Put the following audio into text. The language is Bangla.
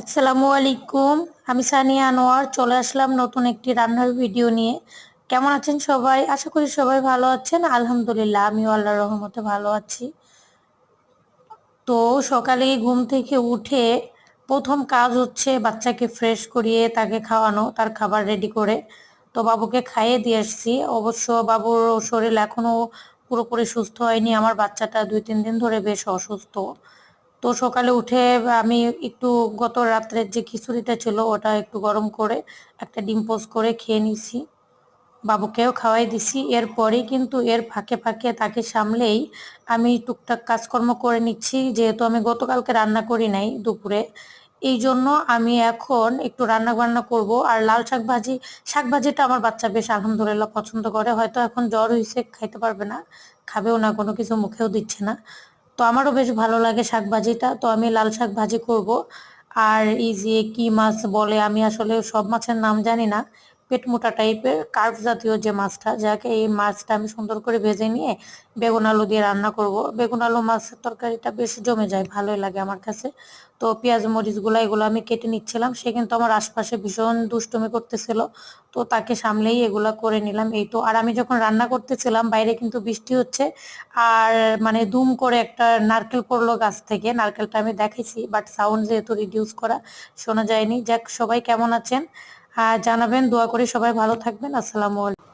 আসসালামু আলাইকুম, আমি সানিয়া আনোয়ার, চলে আসলাম নতুন একটি রান্নার ভিডিও নিয়ে। কেমন আছেন সবাই? আশা করি সবাই ভালো আছেন। আলহামদুলিল্লাহ, আমিও আল্লাহ রহমতে ভালো আছি। তো সকালে ঘুম থেকে উঠে প্রথম কাজ হচ্ছে বাচ্চাকে ফ্রেশ করিয়ে তাকে খাওয়ানো, তার খাবার রেডি করে। তো বাবুকে খাইয়ে দিয়ে আসছি। অবশ্য বাবুর শরীর এখনও পুরোপুরি সুস্থ হয়নি। আমার বাচ্চাটা দুই তিন দিন ধরে বেশ অসুস্থ। তো সকালে উঠে আমি একটু গত রাত্রের যে খিচুড়িটা ছিল ওটা একটু গরম করে একটা ডিম পোস্ট করে খেয়ে নিছি। বাবুকেও খাওয়াই দিছি। এরপরে কিন্তু এর ফাঁকে ফাঁকে তাকে সামলেই আমি টুকটাক কাজকর্ম করে নিচ্ছি। যেহেতু আমি গতকালকে রান্না করি নাই দুপুরে, এই জন্য আমি এখন একটু রান্না বান্না করব। আর লাল শাক ভাজি শাক ভাজিটা আমার বাচ্চা বেশ আলহামদুলিল্লাহ পছন্দ করে। হয়তো এখন জ্বর হয়েছে খাইতে পারবে না। খাবেও না, কোনো কিছু মুখেও দিচ্ছে না। তো আমারও বেশ ভালো লাগে শাক ভাজিটা তো আমি লাল শাক ভাজি করব। আর এই যে কি মাছ বলে, আমি আসলে সব মাছের নাম জানি না। পেট মোটা টাইপের কার্ভ জাতীয় যে মাছটা, যাকে এই মাছটা আমি সুন্দর করে ভেজে নিয়ে বেগুন আলু দিয়ে রান্না করব। বেগুন আলু মাছের তরকারিটা বেশ জমে যায়, ভালোই লাগে আমার কাছে। তো পেঁয়াজ, মরিচগুলা, এগুলো আমি কেটে নিচ্ছিলাম। সে কিন্তু আমার আশপাশে ভীষণ দুষ্টুমি করতেছিল। তো তাকে সামলেই এগুলা করে নিলাম। এই তো, আর আমি যখন রান্না করতেছিলাম, বাইরে কিন্তু বৃষ্টি হচ্ছে। আর মানে দুম করে একটা নারকেল পড়ল গাছ থেকে। নারকেলটা আমি দেখেছি বাট সাউন্ড যেহেতু রিডিউস করা শোনা যায়নি। যাক, সবাই কেমন আছেন? আর জানাবেন দোয়া করে সবাই ভালো থাকবেন। আসসালাম আলাইকুম।